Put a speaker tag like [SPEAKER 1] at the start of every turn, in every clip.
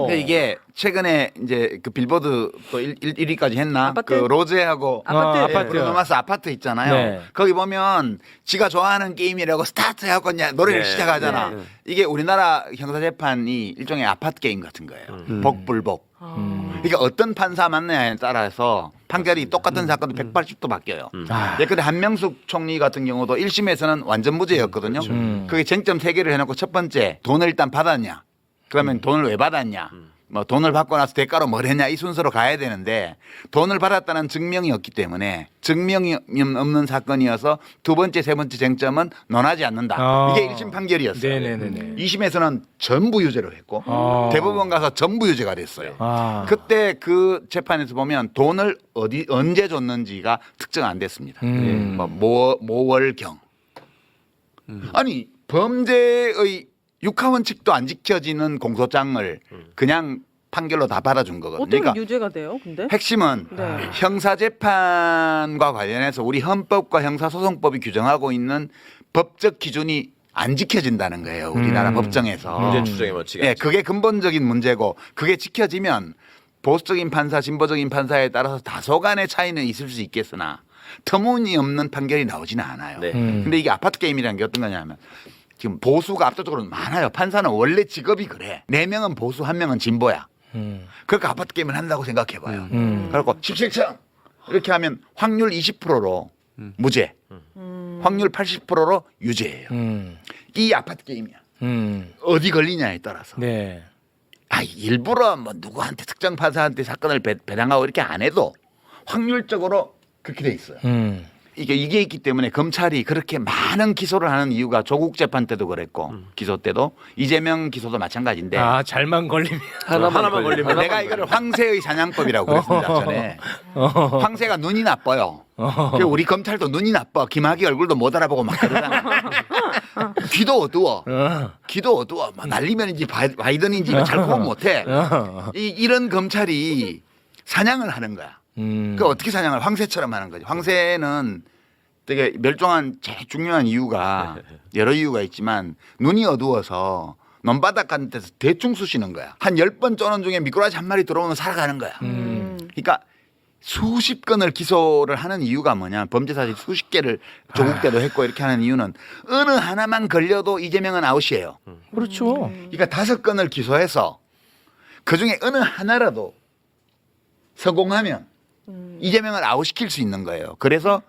[SPEAKER 1] 근데 이게 최근에 이제 그 빌보드 또 1, 1위까지 했나?
[SPEAKER 2] 아파트?
[SPEAKER 1] 그 로제하고
[SPEAKER 2] 아파트.
[SPEAKER 3] 어,
[SPEAKER 1] 예,
[SPEAKER 3] 아파트.
[SPEAKER 1] 브루노마스 아파트 있잖아요.
[SPEAKER 3] 네.
[SPEAKER 1] 거기 보면 지가 좋아하는 게임이라고 스타트 해갖고 이제 노래를
[SPEAKER 4] 네.
[SPEAKER 1] 시작하잖아.
[SPEAKER 4] 네.
[SPEAKER 1] 이게 우리나라 형사재판이 일종의 아파트 게임 같은 거예요.
[SPEAKER 4] 음.
[SPEAKER 1] 복불복.
[SPEAKER 3] 음.
[SPEAKER 1] 그러니까 어떤 판사 맞느냐에 따라서 판결이 똑같은 사건도 180도 바뀌어요.
[SPEAKER 3] 아.
[SPEAKER 1] 예컨대 한명숙 총리 같은 경우도 1심에서는 완전 무죄였거든요.
[SPEAKER 3] 음.
[SPEAKER 1] 그게 쟁점 세 개를 해놓고 첫 번째 돈을 일단 받았냐. 그러면 돈을 왜 받았냐. 뭐 돈을 받고 나서 대가로 뭘 했냐 이 순서로 가야 되는데 돈을 받았다는 증명이 없기 때문에 증명이 없는 사건이어서 두 번째 세 번째 쟁점은 논하지 않는다.
[SPEAKER 3] 아.
[SPEAKER 1] 이게 1심 판결이었어요.
[SPEAKER 3] 네네네네.
[SPEAKER 1] 2심에서는 전부 유죄로 했고
[SPEAKER 3] 아.
[SPEAKER 1] 대법원 가서 전부 유죄가 됐어요.
[SPEAKER 3] 아.
[SPEAKER 1] 그때 그 재판에서 보면 돈을 어디 언제 줬는지가 특정 안 됐습니다.
[SPEAKER 3] 음.
[SPEAKER 1] 뭐 모, 모월경. 아니 범죄의 육하원칙도 안 지켜지는 공소장을 그냥 판결로 다 받아준 거거든요.
[SPEAKER 2] 어떻게
[SPEAKER 1] 그러니까
[SPEAKER 2] 유죄가 돼요? 근데?
[SPEAKER 1] 핵심은
[SPEAKER 2] 네.
[SPEAKER 1] 형사재판과 관련해서 우리 헌법과 형사소송법이 규정하고 있는 법적 기준이 안 지켜진다는 거예요. 우리나라
[SPEAKER 3] 음.
[SPEAKER 1] 법정에서.
[SPEAKER 4] 문제 추정의 원칙이
[SPEAKER 1] 예, 그게 근본적인 문제고 그게 지켜지면 보수적인 판사, 진보적인 판사에 따라서 다소간의 차이는 있을 수 있겠으나 터무니없는 판결이 나오지는 않아요.
[SPEAKER 4] 네.
[SPEAKER 3] 음.
[SPEAKER 1] 근데 이게 아파트 게임이라는 게 어떤 거냐면 지금 보수가 압도적으로 많아요. 판사는 원래 직업이 그래. 네 명은 보수, 한 명은 진보야.
[SPEAKER 3] 음.
[SPEAKER 1] 그러니까 아파트 게임을 한다고 생각해봐요.
[SPEAKER 3] 음.
[SPEAKER 1] 그리고 17층 이렇게 하면 확률 20%로 무죄, 확률 80%로 유죄예요.
[SPEAKER 3] 음.
[SPEAKER 1] 이 아파트 게임이야.
[SPEAKER 3] 음.
[SPEAKER 1] 어디 걸리냐에 따라서.
[SPEAKER 3] 네.
[SPEAKER 1] 아 일부러 뭐 누구한테 특정 판사한테 사건을 배, 배당하고 이렇게 안 해도 확률적으로 그렇게 돼 있어요.
[SPEAKER 3] 음.
[SPEAKER 1] 이게 이게 있기 때문에 검찰이 그렇게 많은 기소를 하는 이유가 조국 재판 때도 그랬고 기소 때도 이재명 기소도 마찬가지인데
[SPEAKER 3] 아 잘만 걸리면.
[SPEAKER 4] 하나만, 걸리면
[SPEAKER 1] 내가 이거를 황새의 사냥법이라고 그랬습니다 전에
[SPEAKER 3] 어.
[SPEAKER 1] 황새가 눈이 나빠요. 그리고 우리 검찰도 눈이 나빠 김학의 얼굴도 못 알아보고 막 그러잖아. 귀도 어두워.
[SPEAKER 3] 어.
[SPEAKER 1] 귀도 어두워. 막 날리면인지 바이- 바이든인지 잘 구분 못해.
[SPEAKER 3] 어.
[SPEAKER 1] 이, 이런 검찰이 사냥을 하는 거야.
[SPEAKER 3] 음.
[SPEAKER 1] 그 어떻게 사냥을 황새처럼 하는 거죠. 황새는 되게 멸종한 제일 중요한 이유가 여러 이유가 있지만 눈이 어두워서 논바닥 같은 데서 대충 쑤시는 거야. 한 열 번 쪼는 중에 미꾸라지 한 마리 들어오면 살아가는 거야.
[SPEAKER 3] 음.
[SPEAKER 1] 그러니까 수십 건을 기소를 하는 이유가 뭐냐 범죄 사실 수십 개를 조국 때도 했고 이렇게 하는 이유는 어느 하나만 걸려도 이재명은 아웃이에요.
[SPEAKER 3] 그렇죠.
[SPEAKER 1] 그러니까 다섯 건을 기소해서 그 중에 어느 하나라도 성공하면 이재명을 아웃시킬 수 있는 거예요. 그래서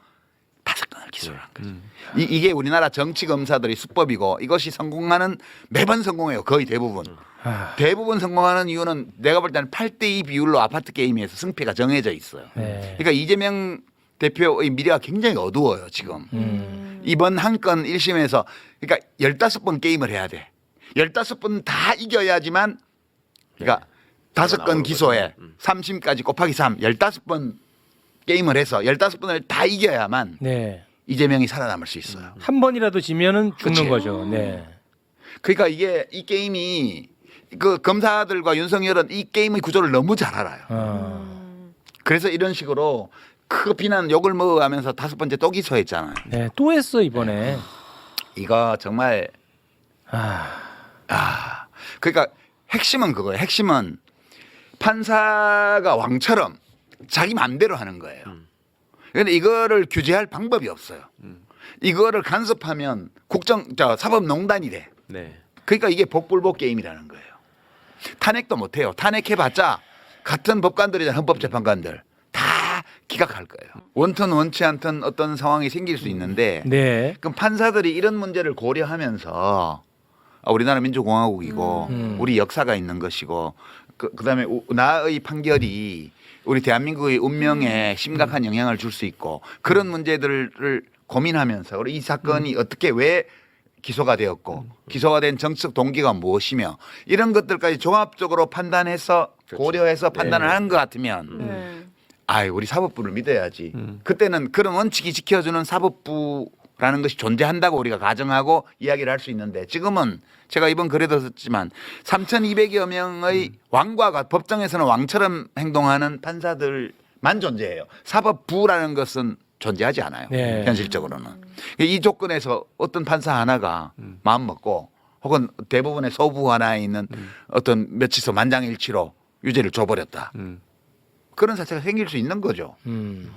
[SPEAKER 1] 다섯 건을 기소를 한 거죠. 이, 이게 우리나라 정치 검사들의 수법이고 이것이 성공하는 매번 성공해요. 거의 대부분.
[SPEAKER 3] 아.
[SPEAKER 1] 대부분 성공하는 이유는 내가 볼 때는 8대2 비율로 아파트 게임에서 승패가 정해져 있어요.
[SPEAKER 3] 네.
[SPEAKER 1] 그러니까 이재명 대표의 미래가 굉장히 어두워요, 지금.
[SPEAKER 3] 음.
[SPEAKER 1] 이번 한 건 1심에서 그러니까 15번 게임을 해야 돼. 15번 다 이겨야지만 그러니까 다섯 건 기소에
[SPEAKER 4] 거죠. 음.
[SPEAKER 1] 3심까지 곱하기 3, 15번 게임을 해서 15번을 다 이겨야만
[SPEAKER 3] 네.
[SPEAKER 1] 이재명이 살아남을 수 있어요.
[SPEAKER 3] 한 번이라도 지면은 죽는
[SPEAKER 1] 그치.
[SPEAKER 3] 거죠. 네.
[SPEAKER 1] 그러니까 이게 이 게임이 그 검사들과 윤석열은 이 게임의 구조를 너무 잘 알아요.
[SPEAKER 3] 어.
[SPEAKER 1] 그래서 이런 식으로 크 비난 욕을 먹어가면서 다섯 번째 또 기소했잖아요.
[SPEAKER 3] 네. 또 했어 이번에.
[SPEAKER 1] 이거 정말
[SPEAKER 3] 아.
[SPEAKER 1] 아 그러니까 핵심은 그거예요. 핵심은 판사가 왕처럼 자기 마음대로 하는 거예요. 그런데 이거를 규제할 방법이 없어요. 이거를 간섭하면 국정 저 사법농단이 돼.
[SPEAKER 4] 네.
[SPEAKER 1] 그러니까 이게 복불복 게임이라는 거예요. 탄핵도 못 해요. 탄핵해봤자 같은 법관들이잖아요. 헌법재판관들 다 기각할 거예요. 원튼 원치 않던 어떤 상황이 생길 수 있는데
[SPEAKER 3] 네.
[SPEAKER 1] 그럼 판사들이 이런 문제를 고려하면서 아, 우리나라 민주공화국이고
[SPEAKER 3] 음.
[SPEAKER 1] 우리 역사가 있는 것이고 그, 그다음에 우- 나의 판결이 우리 대한민국의 운명에 심각한 영향을 줄 수 있고 그런 문제들을 고민하면서 우리 이 사건이 어떻게 왜 기소가 되었고 기소가 된 정치적 동기가 무엇이며 이런 것들까지 종합적으로 판단해서
[SPEAKER 4] 그렇죠.
[SPEAKER 1] 고려해서
[SPEAKER 4] 네.
[SPEAKER 1] 판단을 하는 것 같으면
[SPEAKER 2] 네.
[SPEAKER 1] 아이 우리 사법부를 믿어야지.
[SPEAKER 4] 음.
[SPEAKER 1] 그때는 그런 원칙이 지켜주는 사법부 라는 것이 존재한다고 우리가 가정하고 이야기를 할 수 있는데 지금은 제가 이번 글에도 썼지만 3,200여 명의 왕과 법정에서는 왕처럼 행동하는 판사들만 존재해요. 사법부라는 것은 존재하지 않아요.
[SPEAKER 3] 네.
[SPEAKER 1] 현실적으로는 이 조건에서 어떤 판사 하나가 마음 먹고 혹은 대부분의 서부 하나에 있는 어떤 며칠서 만장일치로 유죄를 줘버렸다.
[SPEAKER 2] 음.
[SPEAKER 1] 그런 사태가 생길 수 있는 거죠.
[SPEAKER 3] 음.